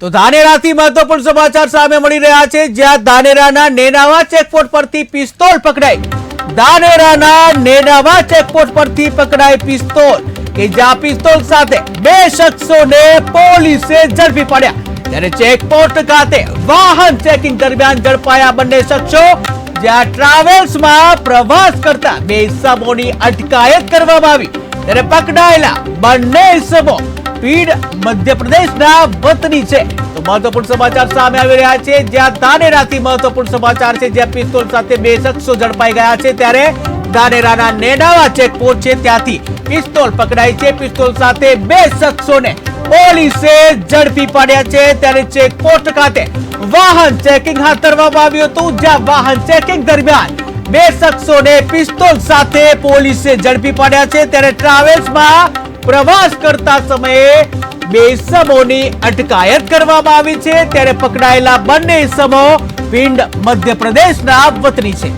તો ધાનેરાથી મહત્વપૂર્ણ સમાચાર સામે મળી રહ્યા છે. જ્યાં ધાનેરાના નેનાવા ચેકપોસ્ટ પરથી પિસ્તોલ પકડાઈ. ધાનેરાના નેનાવા ચેકપોસ્ટ પરથી પકડાઈ પિસ્તોલ. કે જ્યાં પિસ્તોલ સાથે બે શખ્સોને પોલીસે ઝડપી પડ્યા. ત્યારે ચેકપોસ્ટ ખાતે વાહન ચેકિંગ દરમિયાન ઝડપાયા બંને શખ્સો, જ્યાં ટ્રાવેલ્સમાં પ્રવાસ કરતા બે ઇસમોની અટકાયત કરવામાં આવી. ત્યારે પકડાયેલા બંને ઇસમો પીડ મધ્યપ્રદેશના વતની છે. તો મહત્વપૂર્ણ સમાચાર સામે આવી રહ્યા છે. જ્યાં ધાનેરાથી મહત્વપૂર્ણ સમાચાર છે, જ્યાં પિસ્તોલ સાથે બે શખ્સો ઝડપાઈ ગયા છે, ત્યારે ધાનેરાના નેડાવા ચેકપોસ્ટ છે, ત્યાંથી પિસ્તોલ પકડાઈ છે. પિસ્તોલ સાથે બે શખ્સોને પોલીસે ઝડપી પાડ્યા છે. ત્યારે ચેકપોસ્ટ ખાતે વાહન ચેકિંગ હાથ ધરવામાં આવ્યું હતું, જ્યાં વાહન ચેકિંગ દરમિયાન બે શખ્સોને પિસ્તોલ સાથે પોલીસે ઝડપી પાડ્યા છે. ત્યારે ટ્રાવેલ્સમાં પ્રવાસ કરતા સમયે બે ઇસમોની અટકાયત કરવામાં આવી છે. ત્યારે પકડાયેલા બંને ઇસમો પિંડ મધ્યપ્રદેશના વતની છે.